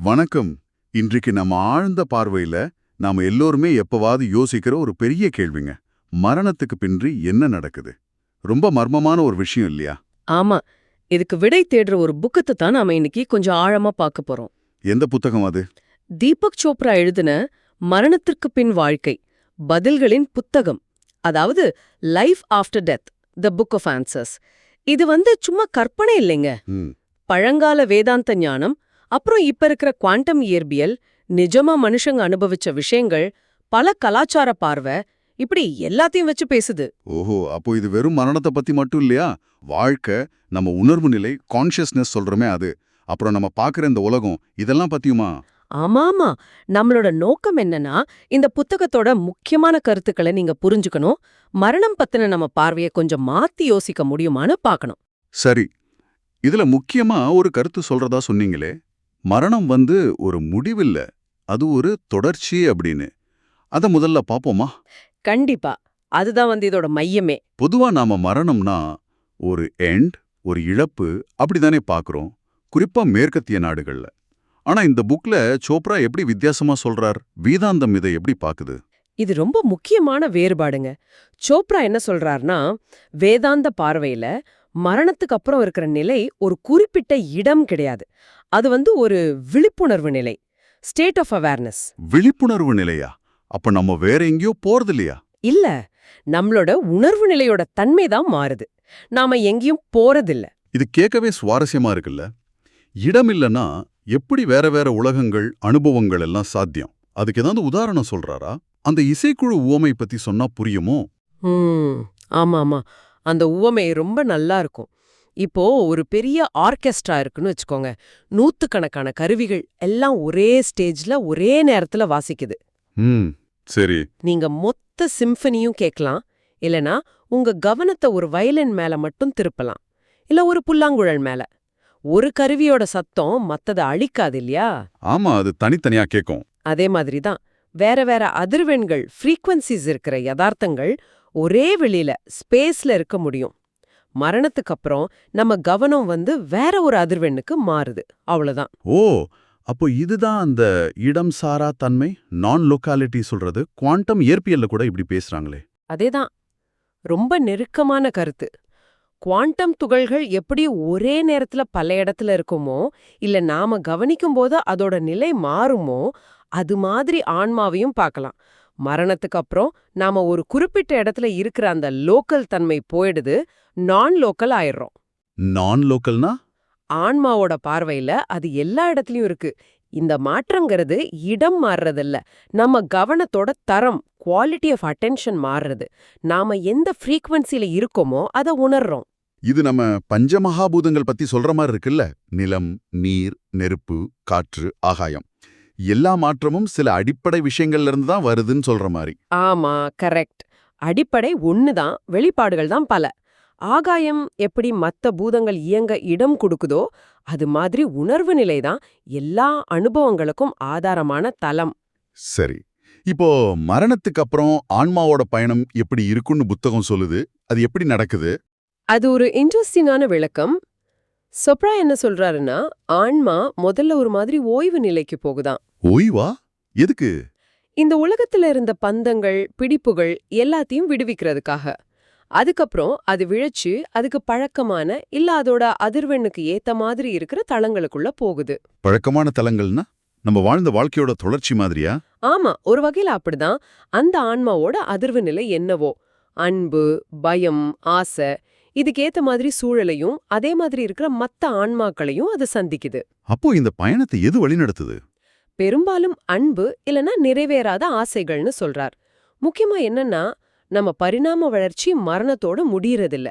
வணக்கம். இன்றைக்கு நம்ம ஆழ்ந்த பார்வையில நாம எல்லோருமே எப்பவாவது யோசிக்கிற ஒரு பெரிய கேள்விங்க. மரணத்துக்கு பின்றி என்ன நடக்குது? ரொம்ப மர்மமான ஒரு விஷயம் இல்லையா? ஆமா. இதுக்கு விடை தேடுற ஒரு புக்கத்தை தான் நாம இன்னைக்கு கொஞ்சம் ஆழமா பார்க்க போறோம். எந்த புத்தகம் அது? தீபக் சோப்ரா எழுதின மரணத்திற்கு பின் வாழ்க்கை பதில்களின் புத்தகம் அதாவது life after death the book of answers இது வந்து சும்மா கற்பனை இல்லைங்க. பழங்கால வேதாந்த ஞானம் அப்புறம் இப்ப இருக்கிற குவாண்டம் இயற்பியல் நிஜமா மனுஷங்க அனுபவிச்ச விஷயங்கள் பல கலாச்சார பார்வை இப்படி எல்லாத்தையும் வச்சு பேசுது. ஓஹோ அப்போ இது வெறும் மரணத்தை பத்தி மட்டும் இல்லையா? வாழ்க்கை நம்ம உணர்வு நிலை கான்ஷியஸ்னஸ் சொல்றோமே அது. அப்புறம் நம்ம பார்க்குற இந்த உலகம் இதெல்லாம் பத்தியுமா? ஆமாமா. நம்மளோட நோக்கம் என்னன்னா இந்த புத்தகத்தோட முக்கியமான கருத்துக்களை நீங்க புரிஞ்சுக்கணும். மரணம் பத்தின நம்ம பார்வையை கொஞ்சம் மாத்தி யோசிக்க முடியுமான்னு பார்க்கணும். சரி. இதுல முக்கியமா ஒரு கருத்து சொல்றதா சொன்னீங்களே? மரணம் வந்து ஒரு முடிவில்ல. அது ஒரு தொடர்ச்சி அப்படின்னு. அத முதல்ல பாப்போமா? கண்டிப்பா. அதுதான் வந்து இதோட மையமே. பொதுவா நாம மரணம்னா ஒரு எண்ட் ஒரு இழப்பு அப்படிதானே பார்க்கறோம் குறிப்பா மேற்கத்திய நாடுகள்ல. ஆனா இந்த புக்ல சோப்ரா எப்படி வித்தியாசமா சொல்றார்? வேதாந்தம் இதை எப்படி பாக்குது? இது ரொம்ப முக்கியமான வேறுபாடுங்க. சோப்ரா என்ன சொல்றார்னா வேதாந்த பார்வையில மரணத்துக்கு அப்புறம் இருக்கிற நிலை ஒரு குறிப்பிட்ட இடம் கிடையாது. அது வந்து ஒரு விழிப்புணர்வு நிலை ஸ்டேட் ஆஃப் அவேர்னஸ் விழிப்புணர்வு நிலையா? அப்ப நம்ம வேற எங்கேயோ போறது இல்லையா இல்ல நம்மளோட உணர்வு நிலையோட தன்மை தான் மாறுது. நாம எங்கேயும் போறதில்ல. இது கேட்கவே சுவாரஸ்யமா இருக்குல்ல? இடம் இல்லனா எப்படி வேற வேற உலகங்கள் அனுபவங்கள் எல்லாம் சாத்தியம்? அதுக்கு ஏதாவது உதாரணம் சொல்றாரா? அந்த இசைக்குழு உவமை பத்தி சொன்னா புரியுமோ? ஆமா ஆமா அந்த உவமை ரொம்ப நல்லா இருக்கும். இப்போ ஒரு பெரிய ஆர்கெஸ்ட்ரா இருக்குன்னு வச்சுக்கோங்க. நூத்துக்கணக்கான கருவிகள் எல்லாம் ஒரே ஸ்டேஜ்ல ஒரே நேரத்துல வாசிக்குது. சரி. நீங்க மொத்த சிம்பனியும் கேட்கலாம். இல்லனா உங்க கவனத்தை ஒரு வயலின் மேல மட்டும் திருப்பலாம். இல்ல ஒரு புல்லாங்குழல் மேல. ஒரு கருவியோட சத்தம் மத்தத அழிக்காது இல்லையா? ஆமா அது தனித்தனியா கேக்கும். அதே மாதிரி தான் வேற வேற அதிர்வெண்கள் ஃப்ரீக்வன்சிஸ் இருக்கிற யதார்த்தங்கள் ஒரே வெளியில ஸ்பேஸ்ல இருக்க முடியும். மரணத்துக்கு அப்புறம் நம்ம கவனம் வந்து வேற ஒரு அதிர்வெண்ணுக்கு மாறுது. அவ்வளவுதான். ஓ அப்போ இதுதான் அந்த இடம் சாரா தன்மை? நான் லோக்காலிட்டி சொல்றது? குவாண்டம் இயற்பியல்ல கூட இப்படி பேசுறாங்களே. அதேதான். ரொம்ப நெருக்கமான கருத்து. குவாண்டம் துகள்கள் எப்படி ஒரே நேரத்துல பல இடத்துல இருக்குமோ இல்ல நாம கவனிக்கும் போது அதோட நிலை மாறுமோ அது மாதிரி ஆன்மாவையும் பார்க்கலாம். மரணத்துக்கு அப்புறம் நாம ஒரு குறிப்பிட்ட இடத்துல இருக்கிற அந்த லோக்கல் தன்மை போயிடுது நான் லோக்கல் ஆயிடுறோம். நான் லோக்கல்னா ஆன்மாவோட பார்வையில அது எல்லா இடத்துலயும் இருக்கு. இந்த மாற்றங்கிறது இடம் மாறுறதில்ல. நம்ம கவனத்தோட தரம் குவாலிட்டி ஆஃப் அட்டென்ஷன் மாறுறது. நாம எந்த ஃப்ரீக்வன்சில இருக்கோமோ அதை உணர்றோம். இது நம்ம பஞ்சமகாபூதங்கள் பத்தி சொல்ற மாதிரி இருக்குல்ல? நிலம் நீர் நெருப்பு காற்று ஆகாயம். எல்லா மாற்றமும் சில அடிப்படை விஷயங்கள்ல இருந்து தான் வருதுன்னு சொல்ற மாதிரி. ஆமா கரெக்ட். அடிப்படை ஒண்ணுதான் வெளிப்பாடுகள் தான் பல. ஆகாயம் எப்படி மத்த பூதங்கள் இயங்க இடம் கொடுக்குதோ அது மாதிரி உணர்வு நிலைதான் எல்லா அனுபவங்களுக்கும் ஆதாரமான தலம் சரி. இப்போ மரணத்துக்கு அப்புறம் ஆன்மாவோட பயணம் எப்படி இருக்குன்னு புத்தகம் சொல்லுது. அது எப்படி நடக்குது? அது ஒரு இன்ட்ரெஸ்டிங்கான விளக்கம். சொப்ரா என்ன சொல்றாருன்னா ஆன்மா முதல்ல ஒரு மாதிரி ஓய்வு நிலைக்கு போகுதாம் ஓய்வா? எதுக்கு? இந்த உலகத்துல இருந்த பந்தங்கள் பிடிப்புகள் எல்லாத்தையும் விடுவிக்கிறதுக்காக. அதுக்கப்புறம் அது விழைச்சு அதுக்கு பழக்கமான இல்ல அதோட அதிர்வெண்ணுக்கு ஏத்த மாதிரி இருக்கிற தளங்களுக்குள்ள போகுது. பழக்கமான தலங்கள்னா நம்ம வாழ்ந்த வாழ்க்கையோட தொடர்ச்சி மாதிரியா? ஆமா ஒரு வகையில அப்படிதான். அந்த ஆன்மாவோட அதிர்வு நிலை என்னவோ? அன்பு பயம் ஆசை இதுக்கேத்த மாதிரி சூழலையும் அதே மாதிரி இருக்கிற மத்த ஆன்மாக்களையும் அது சந்திக்குது. அப்போ இந்த பயணத்தை எது வழிநடத்துது? பெரும்பாலும் அன்பு இல்லனா நிறைவேறாத ஆசைகள்னு சொல்றார். முக்கியமா என்னன்னா நம்ம பரிணாம வளர்ச்சி மரணத்தோட முடியறதில்ல.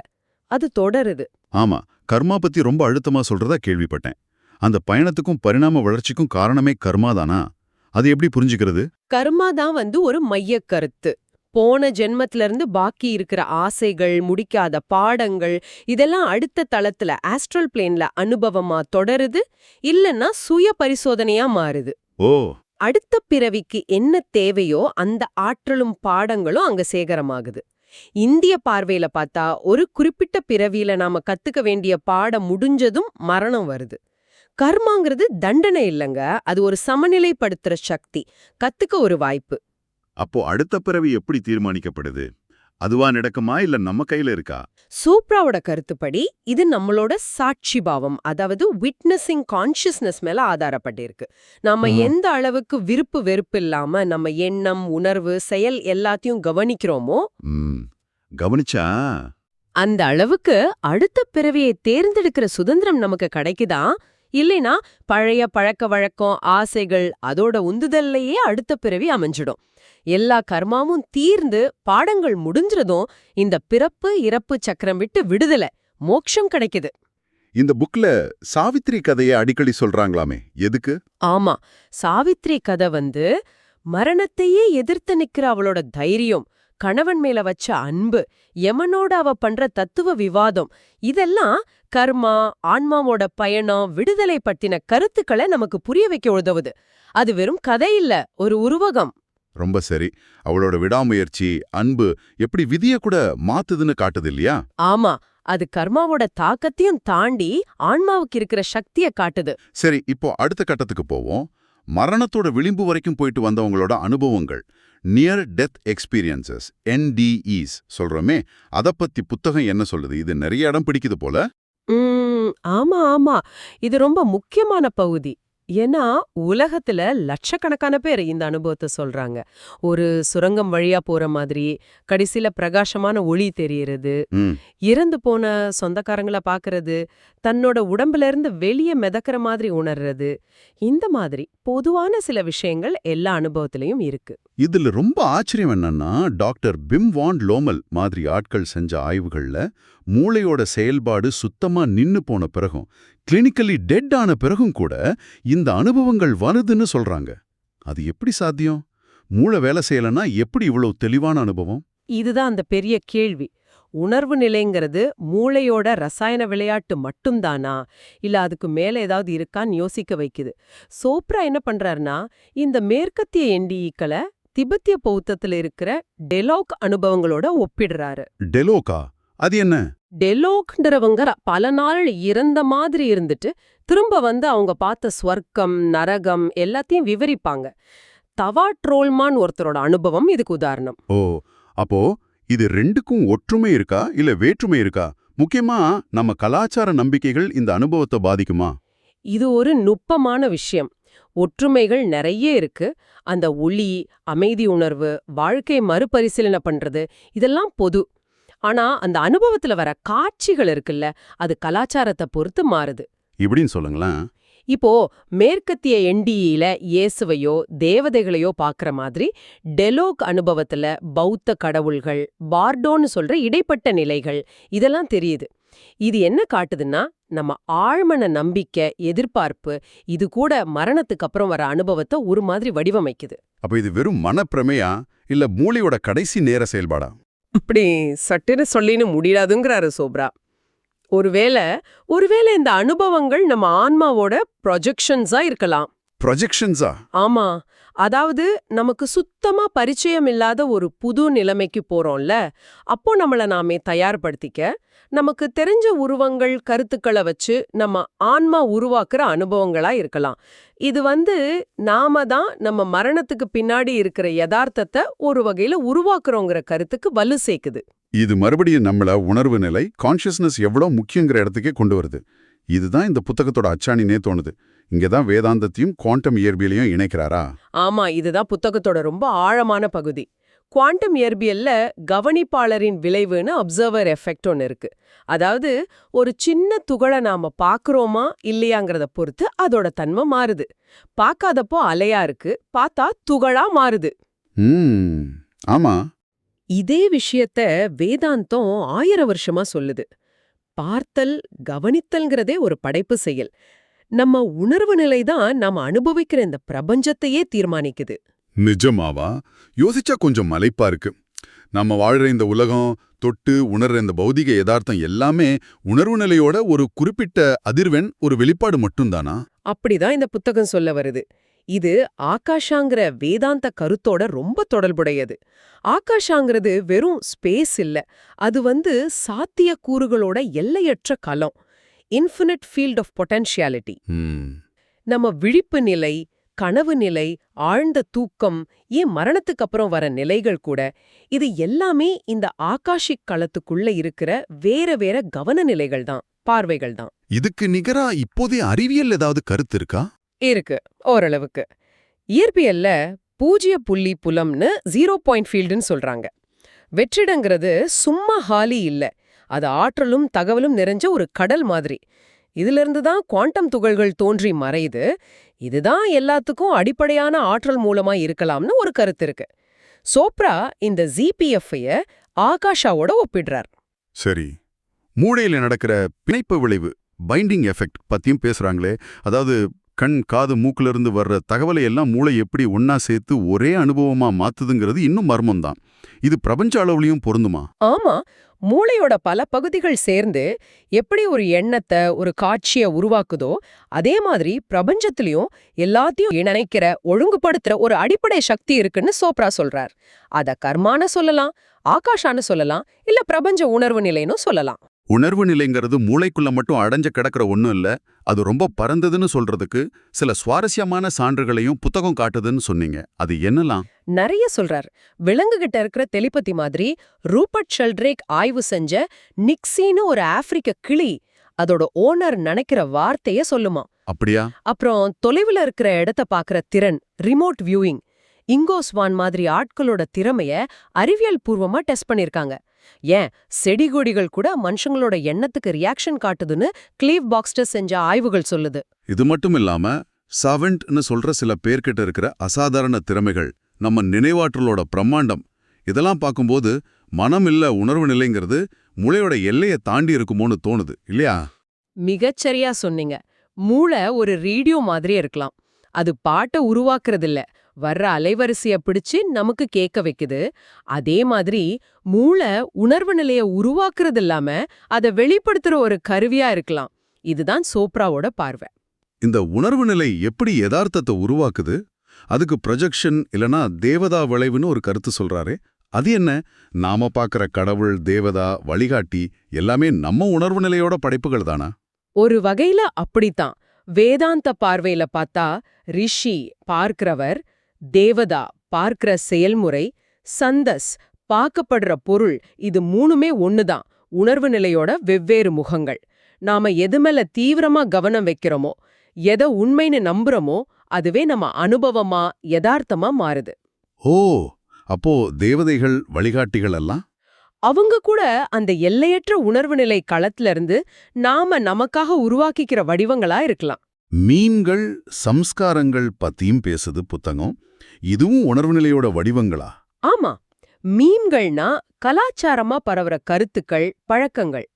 அது தொடருது. ஆமா கர்மா பத்தி ரொம்ப அழுத்தமா சொல்றதா கேள்விப்பட்டேன். அந்த பயணத்துக்கும் பரிணாம வளர்ச்சிக்கும் காரணமே கர்மா தானா? அது எப்படி புரிஞ்சுக்கிறது? கர்மா தான் வந்து ஒரு மையக் கருத்து. போன ஜென்மத்துல இருந்து பாக்கி இருக்கிற ஆசைகள் முடிக்காத பாடங்கள் இதெல்லாம் அடுத்த தளத்துல ஆஸ்ட்ரல் பிளேன்ல அனுபவமா தொடருது இல்லன்னா சுய பரிசோதனையா மாறுது. ஓ. அடுத்த பிறவிக்கு என்ன தேவையோ அந்த ஆற்றலும் பாடங்களும் அங்க சேகரமாகுது. இந்திய பார்வையில பார்த்தா ஒரு குறிப்பிட்ட பிறவியில நாம கத்துக்க வேண்டிய பாடம் முடிஞ்சதும் மரணம் வருது. கர்மாங்கிறது தண்டனை இல்லைங்க அது ஒரு சமநிலைப்படுத்துற சக்தி கத்துக்க ஒரு வாய்ப்பு. அப்போ அடுத்த பிறவி எப்படி தீர்மானிக்கப்படுது? அதுவா நடக்குமா இல்ல நம்ம கையில இருக்கா? சூப்ராவோட கருத்துப்படி இது நம்மளோட சாட்சி பாவம் அதாவது விட்னஸிங் கான்ஷியஸ்னஸ் மேல ஆதாரப்பட்டிருக்கு. நம்ம ம்ஹும். எந்த அளவுக்கு விருப்பு வெறுப்பு இல்லாம நம்ம எண்ணம் உணர்வு செயல் எல்லாத்தையும் கவனிக்கிறோமோ கவனிச்சா? அந்த அளவுக்கு அடுத்த பிறவியை தேர்ந்தெடுக்கிற சுதந்திரம் நமக்கு கிடைக்குதா? இல்லைனா பழைய பழக்க வழக்கம் ஆசைகள் அதோட உந்துதல்லையே அடுத்த பிறவி அமைஞ்சிடும். எல்லா கர்மாவும் தீர்ந்து பாடங்கள் முடிஞ்சிறதும் இந்த பிறப்பு இறப்பு சக்கரம் விட்டு விடுதலை மோட்சம் கிடைக்குது. இந்த புக்ல சாவித்திரி கதையை அடிக்கடி சொல்றாங்களாமே எதுக்கு? ஆமா சாவித்ரி கதை வந்து மரணத்தையே எதிர்த்து நிக்கிற அவளோட தைரியம் கணவன் மேல வச்ச அன்பு யமனோட அவ பண்ற தத்துவ விவாதம் இதெல்லாம் கர்மா ஆன்மாவோட பயணம் விடுதலை பத்தின கருத்துக்களை நமக்கு புரிய வைக்க உதவுது. அது வெறும் கதை இல்ல ஒரு உருவகம். ரொம்ப சரி. அவளோட விடாமுயற்சி அன்பு எப்படி விதிய கூட மாத்துதுன்னு காட்டுது இல்லையா? ஆமா. அது கர்மாவோட தாக்கத்தையும் தாண்டி ஆன்மாவுக்கு இருக்கிற சக்திய காட்டுது. சரி இப்போ அடுத்த கட்டத்துக்கு போவோம். மரணத்தோட விளிம்பு வரைக்கும் போயிட்டு வந்தவங்களோட அனுபவங்கள். நியர் டெத் எக்ஸ்பீரியன்சஸ் என்டிஇஸ் சொல்றோமே அத பத்தி புத்தகம் என்ன சொல்லுது? இது நிறைய இடம் பிடிக்குது போல. உம் ஆமா ஆமா. இது ரொம்ப முக்கியமான பகுதி. ஏன்னா உலகத்துல லட்சக்கணக்கான பேர் இந்த அனுபவத்தை சொல்றாங்க. ஒரு சுரங்கம் வழியா போற மாதிரி கடைசில பிரகாசமான ஒளி தெரியறது இறந்து போன சொந்தக்காரங்கள பாக்குறது தன்னோட உடம்புல இருந்து வெளியே மிதக்கிற மாதிரி உணர்றது இந்த மாதிரி பொதுவான சில விஷயங்கள் எல்லா அனுபவத்திலயும் இருக்கு. இதுல ரொம்ப ஆச்சரியம் என்னன்னா டாக்டர் பிம் வான் லோமல் மாதிரி ஆட்கள் செஞ்ச ஆய்வுகள்ல மூளையோட செயல்பாடு சுத்தமா நின்னு போன பிறகும் கிளினிக்கலி டெட் ஆன பிறகும் கூட இந்த அனுபவங்கள் வருதுன்னு சொல்றாங்க. அது எப்படி சாத்தியம்? மூளை வேலை செய்யலன்னா எப்படி இவ்வளவு தெளிவான அனுபவம்? இதுதான் அந்த பெரிய கேள்வி. உணர்வு நிலைங்கிறது மூளையோட ரசாயன விளையாட்டு மட்டும்தானா? இல்ல அதுக்கு மேல ஏதாவது இருக்கான்னு யோசிக்க வைக்குது. சோப்ரா என்ன பண்றாருன்னா இந்த மேற்கத்திய என்டிஇக்களை திபெத்திய பௌத்தத்துல இருக்கிற டெலோக் அனுபவங்களோட ஒப்பிடுறாரு. டெலோகா அது என்ன? டெலோக்ன்றவங்க பல நாள் இறந்த மாதிரி இருந்துட்டு திரும்ப வந்து அவங்க பார்த்த ஸ்வர்க்கம் நரகம் எல்லாத்தையும் விவரிப்பாங்க. தவா ட்ரோல்மான் ஒருத்தரோட அனுபவம் இதுக்கு உதாரணம். ஓ அப்போ இது ரெண்டுக்கும் ஒற்றுமை இருக்கா? இல்ல வேற்றுமை இருக்கா? முக்கியமா நம்ம கலாச்சார நம்பிக்கைகள் இந்த அனுபவத்தை பாதிக்குமா? இது ஒரு நுட்பமான விஷயம். ஒற்றுமைகள் நிறைய இருக்கு. அந்த ஒளி அமைதி உணர்வு வாழ்க்கை மறுபரிசீலனை பண்றது இதெல்லாம் பொது. ஆனா அந்த அனுபவத்துல வர காட்சிகள் இருக்குல்ல அது கலாச்சாரத்தை பொறுத்து மாறுது. இப்படின்னு சொல்லுங்களேன். இப்போ மேற்கத்திய என்டிஇல இயேசுவையோ தேவதைகளையோ பார்க்கற மாதிரி டெலோக் அனுபவத்துல பௌத்த கடவுள்கள் பார்டோன்னு சொல்ற இடைப்பட்ட நிலைகள் இதெல்லாம் தெரியுது. இது என்ன காட்டுதுன்னா நம்ம ஆழ்மன நம்பிக்கை எதிர்பார்ப்பு இது கூட மரணத்துக்கு அப்புறம் வர அனுபவத்தை ஒரு மாதிரி வடிவமைக்குது. அப்ப இது வெறும் மனப்பிரமையா இல்ல மூளையோட கடைசி நேர செயல்பாடா? அப்படி சட்டுன்னு சொல்லின்னு முடியாதுங்கிறாரு சோப்ரா. ஒருவேளை ஒருவேளை இந்த அனுபவங்கள் நம்ம ஆன்மாவோட ப்ரொஜெக்ஷன்ஸா இருக்கலாம். ப்ரொஜெக்ஷன்ஸா ஆமா. அதாவது நமக்கு சுத்தமா பரிச்சயம் இல்லாத ஒரு புது நிலைமைக்கு போறோம்ல அப்போ நம்மள நாமே தயார்படுத்திக்க நமக்கு தெரிஞ்ச உருவங்கள் கருத்துக்களை வச்சு நம்ம ஆன்மா உருவாக்குற அனுபவங்களா இருக்கலாம். இது வந்து நாம தான் நம்ம மரணத்துக்கு பின்னாடி இருக்கிற யதார்த்தத்தை ஒரு வகையில உருவாக்குறோங்கிற கருத்துக்கு வலு சேர்க்குது. இது மறுபடியும் நம்மள உணர்வு நிலை கான்ஷியஸ்னஸ் எவ்வளவு முக்கியங்கிற இடத்துக்கே கொண்டு வருது. இதுதான் இந்த புத்தகத்தோட அச்சாணினே தோணுது. இங்கதான் வேதாந்தத்தையும் குவாண்டம் இயற்பியலையும் இணைக்கிறாரா? ஆமா இதுதான் புத்தகத்தோட ரொம்ப ஆழமான பகுதி. குவாண்டம் இயற்பியல்ல கவனிப்பாளரின் விளைவுன்னு அப்சர்வர் எஃபெக்ட் ஒன்று இருக்கு. அதாவது ஒரு சின்ன துகளை நாம பாக்குறோமா இல்லையாங்கிறத பொறுத்து அதோட தன்மை மாறுது. பார்க்காதப்போ அலையா இருக்கு பார்த்தா துகளா மாறுது. ஆமா. இதே விஷயத்த வேதாந்தம் ஆயிரம் வருஷமா சொல்லுது. பார்த்தல் கவனித்தல்ங்கிறதே ஒரு படைப்பு செயல். நம்ம உணர்வு நிலை தான் நாம அனுபவிக்கிற இந்த பிரபஞ்சத்தையே தீர்மானிக்குது. நிஜமாவா? யோசிச்சா கொஞ்சம் மலைப்பா இருக்கு. நம்ம வாழ்ற இந்த உலகம் தொட்டு உணர்ற இந்த பௌதிக யதார்த்தம் எல்லாமே உணர்வு நிலையோட ஒரு குறிப்பிட்ட அதிர்வெண் ஒரு வெளிப்பாடு மட்டும்தானா? அப்படிதான் இந்த புத்தகம் சொல்ல வருது. இது ஆகாஷாங்கிற வேதாந்த கருத்தோட ரொம்ப தொடர்புடையது. ஆகாஷாங்கிறது வெறும் ஸ்பேஸ் இல்ல. அது வந்து சாத்திய கூறுகளோட எல்லையற்ற களம் இன்ஃபினிட் ஃபீல்ட் ஆஃப் பொட்டன்ஷியாலிட்டி நம்ம விழிப்பு நிலை கனவு நிலை ஆழ்ந்த தூக்கம் ஏன் மரணத்துக்கு அப்புறம் வர நிலைகள் கூட இது எல்லாமே இந்த ஆகாஷிக் களத்துக்குள்ள இருக்கிற வேற வேற கவன நிலைகள் தான் பார்வைகள் தான். இதுக்கு நிகரா இப்போதைய அறிவியல் ஏதாவது கருத்து இருக்கா? இருக்கு ஓரளவுக்கு. இயற்பியல்ல பூஜ்ய புள்ளி புலம்னு ஜீரோ பாயிண்ட் ஃபீல்டுன்னு சொல்றாங்க. வெற்றிடங்கிறது சும்மா ஹாலி இல்ல. அது ஆற்றலும் தகவலும் நிறைஞ்ச ஒரு கடல் மாதிரி. இதிலிருந்து தான் குவாண்டம் துகள்கள் தோன்றி மறையுது. இதுதான் எல்லாத்துக்கும் அடிப்படையான ஆற்றல் மூலமா இருக்கலாம்னு ஒரு கருத்து இருக்கு. சோப்ரா இந்த ஜிபிஎஃப்ஐய ஆகாஷாவோட ஒப்பிடுறார். சரி. மூளையில நடக்கிற பிணைப்பு விளைவு பைண்டிங் எஃபெக்ட் பத்தியும் பேசுறாங்களே. அதாவது கண் காது மூக்குல இருந்து வர்ற தகவலை எல்லாம் மூளை எப்படி ஒன்னா சேர்த்து ஒரே அனுபவமா மாத்துதுங்கிறது இன்னும் மர்மம் தான் இது பிரபஞ்ச அளவுலயும் பொருந்துமா? ஆமா. மூளையோட பல பகுதிகள் சேர்ந்து எப்படி ஒரு எண்ணத்தை ஒரு காட்சிய உருவாக்குதோ அதே மாதிரி பிரபஞ்சத்திலையும் எல்லாத்தையும் இணைக்கிற ஒழுங்குபடுத்துற ஒரு அடிப்படை சக்தி இருக்குன்னு சோப்ரா சொல்றார். அத கர்மான்னு சொல்லலாம் ஆகாஷான்னு சொல்லலாம் இல்ல பிரபஞ்ச உணர்வு நிலைன்னு சொல்லலாம். உணர்வு நிலைங்கிறது மூளைக்குள்ள மட்டும் அடைஞ்ச கிடக்கிற ஒண்ணும் இல்ல. அது ரொம்ப பறந்ததுன்னு சொல்றதுக்கு சில சுவாரஸ்யமான சான்றுகளையும் புத்தகம் காட்டுதுன்னு சொன்னீங்க. அது என்னலாம்? நிறைய சொல்றார். விலங்குகிட்ட இருக்கிற தெளிப்பத்தி மாதிரி ரூபர்ட் ஷெல்ட்ரேக் ஆய்வு செஞ்ச நிக்ஸின்னு ஒரு ஆப்பிரிக்க கிளி அதோட ஓனர் நினைக்கிற வார்த்தைய சொல்லுமா. அப்படியா? அப்புறம் தொலைவுல இருக்கிற இடத்த பாக்குற திறன் ரிமோட் வியூயிங் இங்கோஸ்வான் மாதிரி ஆட்களோட திறமைய அறிவியல் பூர்வமா டெஸ்ட் பண்ணிருக்காங்க. ஏன் செடி கொடிகள் கூட மனுஷங்களோட எண்ணத்துக்கு ரியாக்ஷன் காட்டுதுன்னு கிளீவ் பாக்ஸ்டர் செஞ்ச ஆய்வுகள் சொல்லுது. இது மட்டும் இல்லாம சவெண்ட்னு சொல்ற சில பேர்கிட்ட இருக்கிற அசாதாரண திறமைகள் நம்ம நினைவாற்றலோட பிரம்மாண்டம் இதெல்லாம் பார்க்கும்போது மனம் இல்ல உணர்வு நிலைங்கிறது மூளையோட எல்லையை தாண்டி இருக்குமோன்னு தோணுது இல்லையா? மிகச்சரியா சொன்னீங்க. மூளை ஒரு ரேடியோ மாதிரி இருக்கலாம். அது பாட்டை உருவாக்குறதில்ல. வர்ற அலைவரிசைய பிடிச்சு நமக்கு கேட்க வைக்குது. அதே மாதிரி மூளை உணர்வு நிலைய உருவாக்குறது இல்லாம அதை வெளிப்படுத்துற ஒரு கருவியா இருக்கலாம். இதுதான் சோப்ராவோட பார்வை. இந்த உணர்வு நிலை எப்படி யதார்த்தத்தை உருவாக்குது? அதுக்கு ப்ரொஜெக்ஷன் இல்லனா தேவதா விளைவுன்னு ஒரு கருத்து சொல்றாரே. அது என்ன? நாம பார்க்கற கடவுள் தேவதா வழிகாட்டி எல்லாமே நம்ம உணர்வு நிலையோட படைப்புகள் தானா? ஒரு வகையில அப்படித்தான். வேதாந்த பார்வையில பார்த்தா ரிஷி பார்க்கிறவர் தேவதா பார்க்கிற செயல்முறை சந்தஸ் பார்க்கப்படுற பொருள் இது மூணுமே ஒண்ணுதான். உணர்வு நிலையோட வெவ்வேறு முகங்கள். நாம எது மேல தீவிரமா கவனம் வைக்கிறோமோ எதை உண்மைன்னு நம்புறோமோ அதுவே நம்ம அனுபவமா யதார்த்தமா மாறுது. ஓ அப்போ தேவதைகள் வழிகாட்டிகள் எல்லாம்? அவங்க கூட அந்த எல்லையற்ற உணர்வு நிலை களத்துல இருந்து நாம நமக்காக உருவாக்கிக்கிற வடிவங்களா இருக்கலாம். மீன்கள் சம்ஸ்காரங்கள் பத்தியும் பேசுது புத்தகம். இதுவும் உணர்வு நிலையோட வடிவங்களா? ஆமா. மீம்கள்னா கலாச்சாரமா பரவுற கருத்துக்கள் பழக்கங்கள்.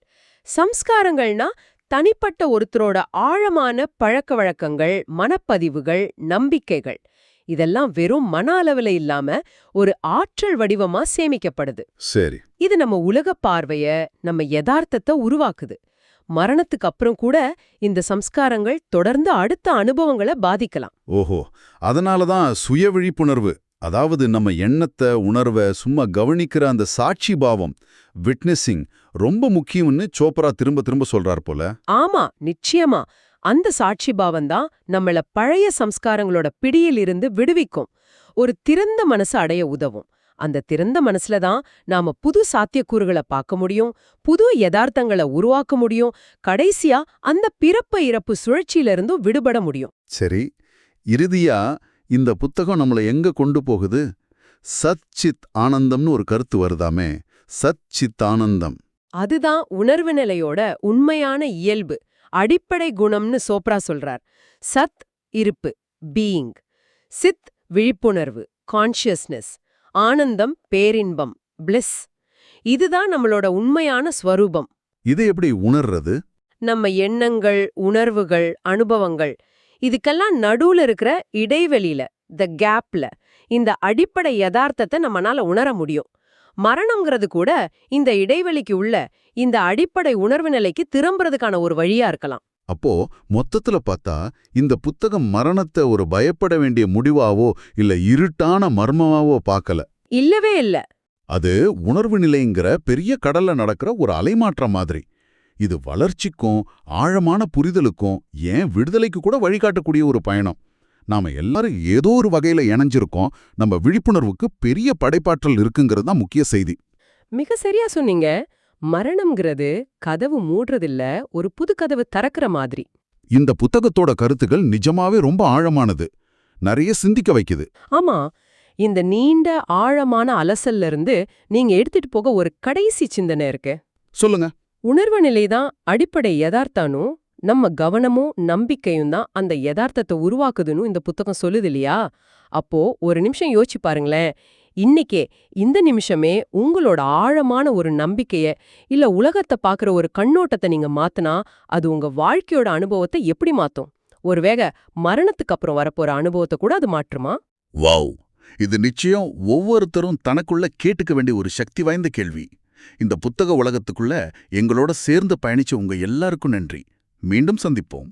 சம்ஸ்காரங்கள்னா தனிப்பட்ட ஒருத்தரோட ஆழமான பழக்க வழக்கங்கள் மனப்பதிவுகள் நம்பிக்கைகள். இதெல்லாம் வெறும் மன அளவுல இல்லாம ஒரு ஆற்றல் வடிவமா சேமிக்கப்படுது. சரி. இது நம்ம உலக பார்வைய நம்ம யதார்த்தத்தை உருவாக்குது. மரணத்துக்கு அப்புறம் கூட இந்த சம்ஸ்காரங்கள் தொடர்ந்து அடுத்த அனுபவங்களை பாதிக்கலாம். ஓஹோ அதனால தான் சுய விழிப்புணர்வு அதாவது நம்ம எண்ணத்தை உணர்வை சும்மா கவனிக்கிற அந்த சாட்சி பாவம் விட்னஸிங் ரொம்ப முக்கியம்னு சோப்ரா திரும்ப திரும்ப சொல்றார் போல. ஆமா நிச்சயமா. அந்த சாட்சி பாவம்தான் நம்மள பழைய சம்ஸ்காரங்களோட பிடியில் இருந்து விடுவிக்கும். ஒரு திறந்த மனசு அடைய உதவும். அந்த திறந்த மனசுல தான் நாம புது சாத்தியக்கூறுகளை பார்க்க முடியும் புது யதார்த்தங்களை உருவாக்க முடியும் கடைசியா அந்த பிறப்பு இறப்பு சுழற்சியில இருந்தும் விடுபட முடியும். சரி இறுதியா இந்த புத்தகம் நம்மளை எங்க கொண்டு போகுது? சத் சித் ஆனந்தம்னு ஒரு கருத்து வருதாமே சத் சித் ஆனந்தம். அதுதான் உணர்வு நிலையோட உண்மையான இயல்பு அடிப்படை குணம்னு சோப்ரா சொல்றார். சத் இருப்பு பீயிங். சித் விழிப்புணர்வு கான்ஷியஸ்னஸ். ஆனந்தம் பேரின்பம் பிளிஸ் இதுதான் நம்மளோட உண்மையான ஸ்வரூபம். இதை எப்படி உணர்றது? நம்ம எண்ணங்கள் உணர்வுகள் அனுபவங்கள் இதுக்கெல்லாம் நடுவுல இருக்கிற இடைவெளியில த கேப்ல இந்த அடிப்படை யதார்த்தத்தை நம்மனால உணர முடியும். மரணம்ங்கிறது கூட இந்த இடைவெளிக்கு உள்ள இந்த அடிப்படை உணர்வு நிலைக்கு திரும்புறதுக்கான ஒரு வழியா இருக்கலாம். அப்போ மொத்தத்துல பார்த்தா இந்த புத்தகம் மரணத்தை ஒரு பயப்பட வேண்டிய முடிவாவோ இல்ல இருட்டான மர்மமாவோ பார்க்கல. இல்லவே இல்ல. அது உணர்வு நிலைங்கிற பெரிய கடல்ல நடக்கிற ஒரு அலைமாற்றம் மாதிரி. இது வளர்ச்சிக்கும் ஆழமான புரிதலுக்கும் ஏன் விடுதலைக்கு கூட வழிகாட்டக்கூடிய ஒரு பயணம். நாம எல்லாரும் ஏதோ ஒரு வகையில இணைஞ்சிருக்கோம். நம்ம விழிப்புணர்வுக்கு பெரிய படைப்பாற்றல் இருக்குங்கிறது தான் முக்கிய செய்தி. மிக சரியா சொன்னீங்க. மரணம்ங்கிறது கதவு மூடுறதில்ல ஒரு புது கதவு திறக்கிற மாதிரி. இந்த புத்தகத்தோட கருத்துகள் நிஜமாவே ரொம்ப ஆழமானது. நிறைய சிந்திக்க வைக்குது. ஆமா இந்த நீண்ட ஆழமான அலசல்ல இருந்து நீங்க எடுத்துட்டு போக ஒரு கடைசி சிந்தனை இருக்கு. சொல்லுங்க. உணர்வு நிலைதான் அடிப்படை யதார்த்தானும் நம்ம கவனமும் நம்பிக்கையும் தான் அந்த யதார்த்தத்தை உருவாக்குதுன்னு இந்த புத்தகம் சொல்லுது இல்லையா? அப்போ ஒரு நிமிஷம் யோசிச்சு பாருங்களேன். இன்னைக்கே இந்த நிமிஷமே உங்களோட ஆழமான ஒரு நம்பிக்கைய இல்ல உலகத்தை பாக்குற ஒரு கண்ணோட்டத்தை நீங்க மாத்துனா அது உங்க வாழ்க்கையோட அனுபவத்தை எப்படி மாத்தும்? ஒருவேக மரணத்துக்கு அப்புறம் வரப்போற அனுபவத்தை கூட அது மாற்றுமா? வாவ்! இது நிச்சயம் ஒவ்வொருத்தரும் தனக்குள்ள கேட்டுக்க வேண்டிய ஒரு சக்தி வாய்ந்த கேள்வி. இந்த புத்தக உலகத்துக்குள்ள எங்களோட சேர்ந்து பயணிச்ச உங்க எல்லாருக்கும் நன்றி. மீண்டும் சந்திப்போம்.